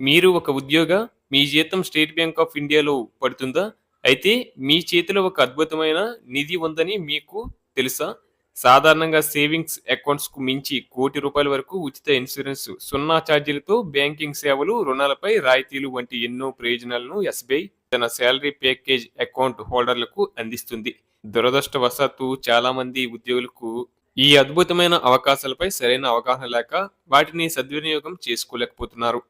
మీరు ఒక ఉద్యోగ మీ జీతం స్టేట్ బ్యాంక్ ఆఫ్ ఇండియాలో పడుతుందా? అయితే మీ చేతిలో ఒక అద్భుతమైన నిధి ఉందని మీకు తెలుసా? సాధారణంగా సేవింగ్స్ అకౌంట్స్కు మించి కోటి రూపాయల వరకు ఉచిత ఇన్సూరెన్స్ సున్నా ఛార్జీలతో బ్యాంకింగ్ సేవలు రుణాలపై రాయితీలు వంటి ఎన్నో ప్రయోజనాలను ఎస్బీఐ తన శాలరీ ప్యాకేజ్ అకౌంట్ హోల్డర్లకు అందిస్తుంది. దురదృష్టవశాత్తు చాలామంది ఉద్యోగులకు ఈ అద్భుతమైన అవకాశాలపై సరైన అవగాహన లేక వాటిని సద్వినియోగం చేసుకోలేకపోతున్నారు.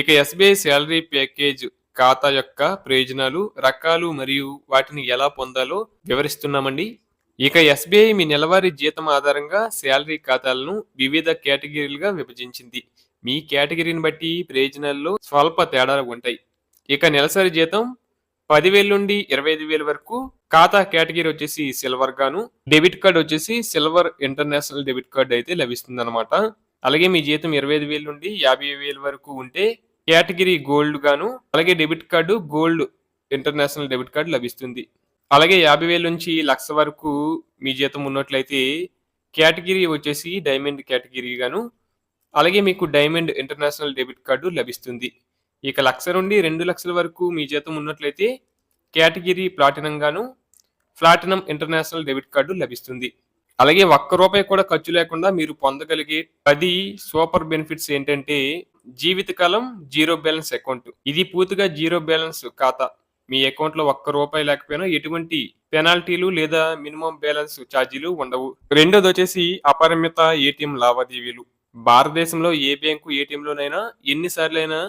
ఇక ఎస్బీఐ శాలరీ ప్యాకేజ్ ఖాతా యొక్క ప్రయోజనాలు రకాలు మరియు వాటిని ఎలా పొందాలో వివరిస్తున్నామండి. ఇక ఎస్బీఐ మీ నెలవారీ జీతం ఆధారంగా శాలరీ ఖాతాలను వివిధ కేటగిరీలుగా విభజించింది. మీ కేటగిరీని బట్టి ప్రయోజనాల్లో స్వల్ప తేడాలు ఉంటాయి. ఇక నెలసరి జీతం పదివేల నుండి ఇరవై ఐదు వేల వరకు ఖాతా కేటగిరీ వచ్చేసి సిల్వర్ గాను డెబిట్ కార్డ్ వచ్చేసి సిల్వర్ ఇంటర్నేషనల్ డెబిట్ కార్డ్ అయితే లభిస్తుంది అనమాట అలాగే మీ జీతం ఇరవై ఐదు వేలు నుండి యాభై వేలు వరకు ఉంటే కేటగిరీ గోల్డ్ గాను అలాగే debit card gold international debit card లభిస్తుంది. అలాగే యాభై వేల నుంచి లక్ష వరకు మీ జీతం ఉన్నట్లయితే కేటగిరీ వచ్చేసి డైమండ్ కేటగిరీ గాను అలాగే మీకు డైమండ్ ఇంటర్నేషనల్ డెబిట్ కార్డు లభిస్తుంది. ఇక లక్ష నుండి రెండు లక్షల వరకు మీ జీతం ఉన్నట్లయితే కేటగిరీ ప్లాటినం గాను ప్లాటినం ఇంటర్నేషనల్ డెబిట్ కార్డు లభిస్తుంది. అలాగే ఒక్క రూపాయి కూడా ఖర్చు లేకుండా మీరు పొందగలిగే పది సూపర్ బెనిఫిట్స్ ఏంటంటే జీవితకాలం జీరో బ్యాలెన్స్ అకౌంట్. ఇది పూర్తిగా జీరో బ్యాలెన్స్ ఖాతా. మీ అకౌంట్లో ఒక్క రూపాయి లేకపోయినా ఎటువంటి పెనాల్టీలు లేదా మినిమం బ్యాలెన్స్ ఛార్జీలు ఉండవు. రెండోది వచ్చేసి అపరిమిత ఏటీఎం లావాదేవీలు. భారతదేశంలో ఏ బ్యాంకు ఏటీఎంలోనైనా ఎన్నిసార్లైనా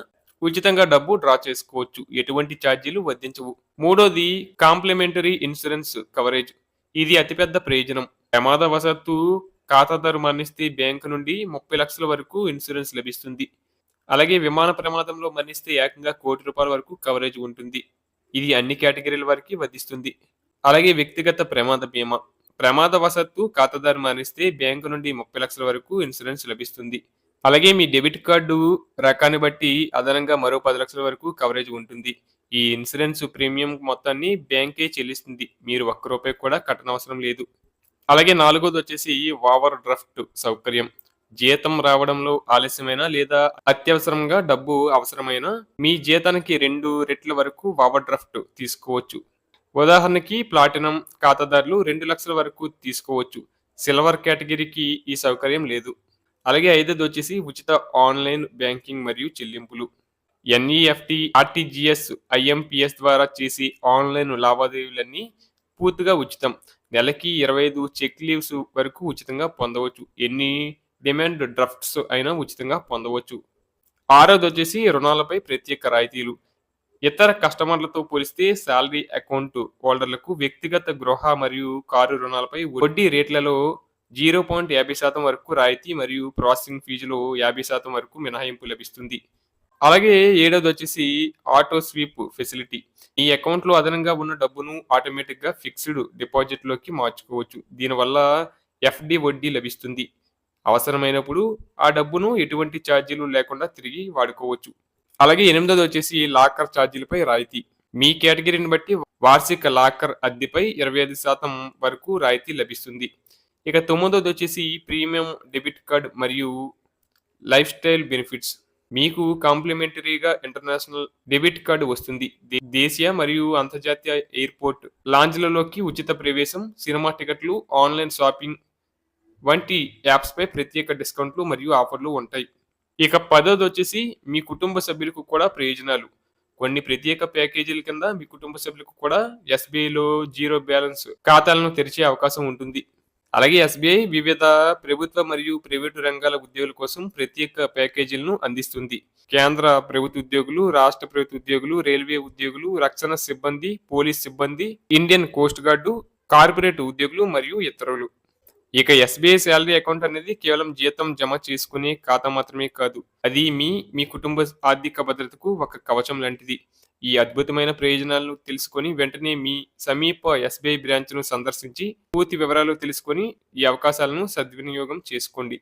ఉచితంగా డబ్బు డ్రా చేసుకోవచ్చు. ఎటువంటి ఛార్జీలు వద్దించవు మూడోది కాంప్లిమెంటరీ ఇన్సూరెన్స్ కవరేజ్. ఇది అతిపెద్ద ప్రయోజనం. ప్రమాదవశాత్తు ఖాతాదారు మరణిస్తే బ్యాంకు నుండి ముప్పై లక్షల వరకు ఇన్సూరెన్స్ లభిస్తుంది. అలాగే విమాన ప్రమాదంలో మరణిస్తే ఏకంగా కోటి రూపాయల వరకు కవరేజ్ ఉంటుంది. ఇది అన్ని కేటగిరీల వారికి వర్ధిస్తుంది అలాగే వ్యక్తిగత ప్రమాద బీమా. ప్రమాదవశాత్తు ఖాతాదారు మరణిస్తే బ్యాంకు నుండి ముప్పై లక్షల వరకు ఇన్సూరెన్స్ లభిస్తుంది. అలాగే మీ డెబిట్ కార్డు రకాన్ని బట్టి అదనంగా మరో పది లక్షల వరకు కవరేజ్ ఉంటుంది. ఈ ఇన్సూరెన్స్ ప్రీమియం మొత్తాన్ని బ్యాంకే చెల్లిస్తుంది. మీరు ఒక్క రూపాయి కూడా కట్టనవసరం లేదు. అలాగే నాలుగోది వచ్చేసి ఓవర్ డ్రాఫ్ట్ సౌకర్యం. జీతం రావడంలో ఆలస్యమైన లేదా అత్యవసరంగా డబ్బు అవసరమైన మీ జీతానికి రెండు రెట్ల వరకు ఓవర్ డ్రాఫ్ట్ తీసుకోవచ్చు. ఉదాహరణకి ప్లాటినం ఖాతాదారులు రెండు లక్షల వరకు తీసుకోవచ్చు. సిల్వర్ కేటగిరీకి ఈ సౌకర్యం లేదు. అలాగే ఐదోది వచ్చేసి ఉచిత ఆన్లైన్ బ్యాంకింగ్ మరియు చెల్లింపులు. ఎన్ఈఎఫ్టి ఆర్టీజీఎస్ ఐఎంపిఎస్ ద్వారా చేసి ఆన్లైన్ లావాదేవీలన్నీ పూర్తిగా ఉచితం. నెలకి ఇరవై ఐదు చెక్ లీవ్స్ వరకు ఉచితంగా పొందవచ్చు. ఎన్ని డిమాండ్ డ్రాఫ్ట్స్ అయినా ఉచితంగా పొందవచ్చు. ఆరోది వచ్చేసి రుణాలపై ప్రత్యేక రాయితీలు. ఇతర కస్టమర్లతో పోలిస్తే శాలరీ అకౌంట్ హోల్డర్లకు వ్యక్తిగత గృహ మరియు కారు రుణాలపై వడ్డీ రేట్లలో జీరో పాయింట్ యాభై శాతం వరకు రాయితీ మరియు ప్రాసెసింగ్ ఫీజులో యాభై శాతం వరకు మినహాయింపు లభిస్తుంది. అలాగే ఏడోది వచ్చేసి ఆటో స్వీప్ ఫెసిలిటీ. ఈ అకౌంట్లో అదనంగా ఉన్న డబ్బును ఆటోమేటిక్గా ఫిక్స్డ్ డిపాజిట్లోకి మార్చుకోవచ్చు. దీనివల్ల ఎఫ్డి వడ్డీ లభిస్తుంది. అవసరమైనప్పుడు ఆ డబ్బును ఎటువంటి ఛార్జీలు లేకుండా తిరిగి వాడుకోవచ్చు. అలాగే ఎనిమిదోది వచ్చేసి లాకర్ ఛార్జీలపై రాయితీ. మీ కేటగిరీని బట్టి వార్షిక లాకర్ అద్దెపై ఇరవై ఐదు శాతం వరకు రాయితీ లభిస్తుంది. ఇక తొమ్మిదోది వచ్చేసి ప్రీమియం డెబిట్ కార్డ్ మరియు లైఫ్ స్టైల్ బెనిఫిట్స్. మీకు కాంప్లిమెంటరీగా ఇంటర్నేషనల్ డెబిట్ కార్డు వస్తుంది. దేశీయ మరియు అంతర్జాతీయ ఎయిర్పోర్ట్ లాంజ్లలోకి ఉచిత ప్రవేశం సినిమా టికెట్లు ఆన్లైన్ షాపింగ్ వంటి యాప్స్పై ప్రత్యేక డిస్కౌంట్లు మరియు ఆఫర్లు ఉంటాయి. ఇక పదోది వచ్చేసి మీ కుటుంబ సభ్యులకు కూడా ప్రయోజనాలు. కొన్ని ప్రత్యేక ప్యాకేజీల కింద మీ కుటుంబ సభ్యులకు కూడా ఎస్బీఐలో జీరో బ్యాలెన్స్ ఖాతాలను తెరిచే అవకాశం ఉంటుంది. అలాగే ఎస్బీఐ వివిధ ప్రభుత్వ మరియు ప్రైవేటు రంగాల ఉద్యోగుల కోసం ప్రత్యేక ప్యాకేజీలను అందిస్తుంది. కేంద్ర ప్రభుత్వ ఉద్యోగులు రాష్ట్ర ప్రభుత్వ ఉద్యోగులు రైల్వే ఉద్యోగులు రక్షణ సిబ్బంది పోలీస్ సిబ్బంది ఇండియన్ కోస్ట్ గార్డు కార్పొరేట్ ఉద్యోగులు మరియు ఇతరులు. ఇక ఎస్బీఐ శాలరీ అకౌంట్ అనేది కేవలం జీతం జమ చేసుకునే ఖాతా మాత్రమే కాదు. అది మీ మీ కుటుంబ ఆర్థిక భద్రతకు ఒక కవచం లాంటిది. ఈ అద్భుతమైన ప్రయోజనాలను తెలుసుకొని వెంటనే మీ సమీప ఎస్బీఐ బ్రాంచ్ను సందర్శించి పూర్తి వివరాలు తెలుసుకొని ఈ అవకాశాలను సద్వినియోగం చేసుకోండి.